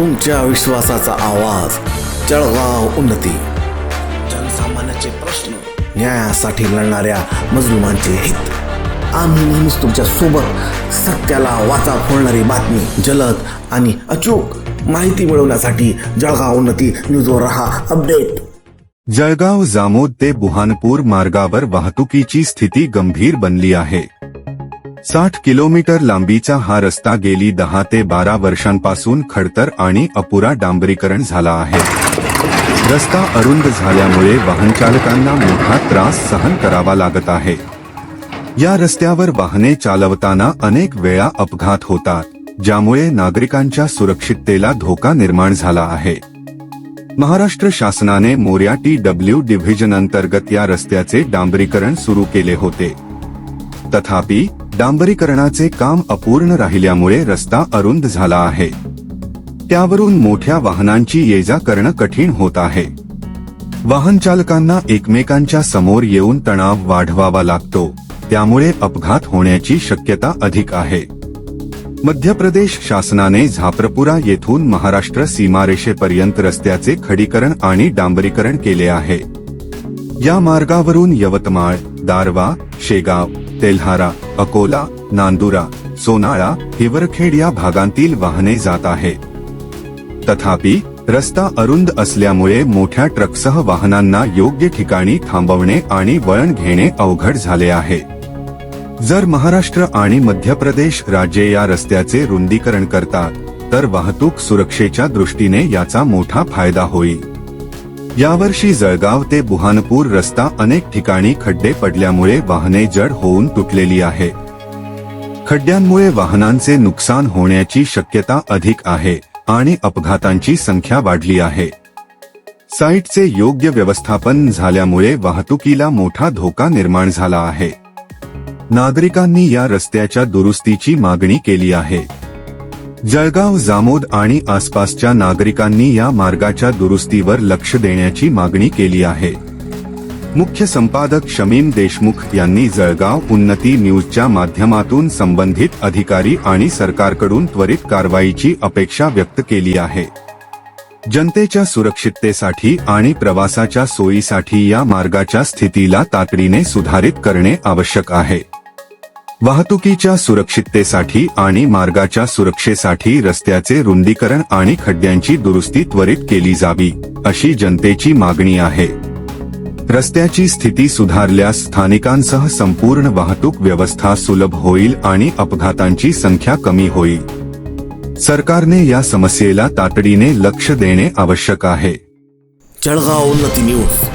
तुमच्या विश्वासाचा आवाज जळगाव उन्नती. जनसामान्याचे प्रश्न न्यायासाठी लढणाऱ्या मजलुमांचे हित. आम्ही नेहमीच तुमच्यासोबत सत्याला वाचा फोडणारी बातमी जलद आणि अचूक माहिती मिळवण्यासाठी जळगाव उन्नती न्यूजवर रहा अपडेट. जळगाव जामोद ते बुहानपूर मार्गावर वाहतुकीची स्थिती गंभीर बनली आहे. साठ किलोमीटर लांबीचा हा रस्ता गेली दहा ते बारा वर्षांपासून खडतर आणि अपुरा डांबरीकरण झाला आहे. रस्ता अरुंद झाल्यामुळे वाहनचालकांना मोठा त्रास सहन करावा लागत आहे. या रस्त्यावर वाहने चालवताना अनेक वेळा अपघात होतात ज्यामुळे नागरिकांच्या सुरक्षिततेला धोका निर्माण झाला आहे. महाराष्ट्र शासनाने मोर्या टी डब्ल्यू डिव्हिजन अंतर्गत या रस्त्याचे डांबरीकरण सुरू केले होते. तथापि डांबरीकरणाचे काम अपूर्ण राहिल्यामुळे रस्ता अरुंद झाला आहे. त्यावरून मोठ्या वाहनांची ये जा करणं कठीण होत आहे. वाहन चालकांना एकमेकांच्या समोर येऊन तणाव वाढवावा लागतो. त्यामुळे अपघात होण्याची शक्यता अधिक आहे. मध्य प्रदेश शासनाने झाप्रपुरा येथून महाराष्ट्र सीमारेषेपर्यंत रस्त्याचे खडीकरण आणि डांबरीकरण केले आहे. या मार्गावरून यवतमाळ दारवा शेगाव तेल्हारा अकोला नांदुरा सोनाळा हिवरखेड या भागांतील वाहने जात आहेत. तथापि रस्ता अरुंद असल्यामुळे मोठ्या ट्रकसह वाहनांना योग्य ठिकाणी थांबवणे आणि वळण घेणे अवघड झाले आहे. जर महाराष्ट्र आणि मध्य प्रदेश राज्ये या रस्त्याचे रुंदीकरण करतात तर वाहतूक सुरक्षेच्या दृष्टीने याचा मोठा फायदा होईल. यावर्षी जळगाव ते बुहानपूर रस्ता अनेक ठिकाणी खड्डे पडल्यामुळे वाहने जड होऊन तुटलेली आहे. खड्ड्यांमुळे वाहनांचे नुकसान होण्याची शक्यता अधिक आहे आणि अपघातांची संख्या वाढली आहे. साईटचे योग्य व्यवस्थापन झाल्यामुळे वाहतुकीला मोठा धोका निर्माण झाला आहे. नागरिकांनी या रस्त्याच्या दुरुस्तीची मागणी केली आहे. जळगाव जामोद आणि आसपासच्या नागरिकांनी या मार्गाच्या दुरुस्तीवर लक्ष देण्याची मागणी केली आहे. मुख्य संपादक शमीम देशमुख यांनी जळगाव उन्नती न्यूजच्या माध्यमातून संबंधित अधिकारी आणि सरकारकडून त्वरित कारवाईची अपेक्षा व्यक्त केली आहे. जनतेच्या सुरक्षिततेसाठी आणि प्रवासाच्या सोयीसाठी या मार्गाच्या स्थितीला तातडीने सुधारित करणे आवश्यक आहे. वाहतुकीच्या सुरक्षिततेसाठी आणि मार्गाच्या सुरक्षेसाठी रस्त्याचे रुंदीकरण आणि खड्ड्यांची दुरुस्ती त्वरित केली जावी अशी जनतेची मागणी आहे. रस्त्याची स्थिती सुधारल्यास स्थानिकांसह संपूर्ण वाहतूक व्यवस्था सुलभ होईल आणि अपघातांची संख्या कमी होईल. सरकारने या समस्येला तातडीने लक्ष देणे आवश्यक आहे. जळगाव उन्नती न्यूज.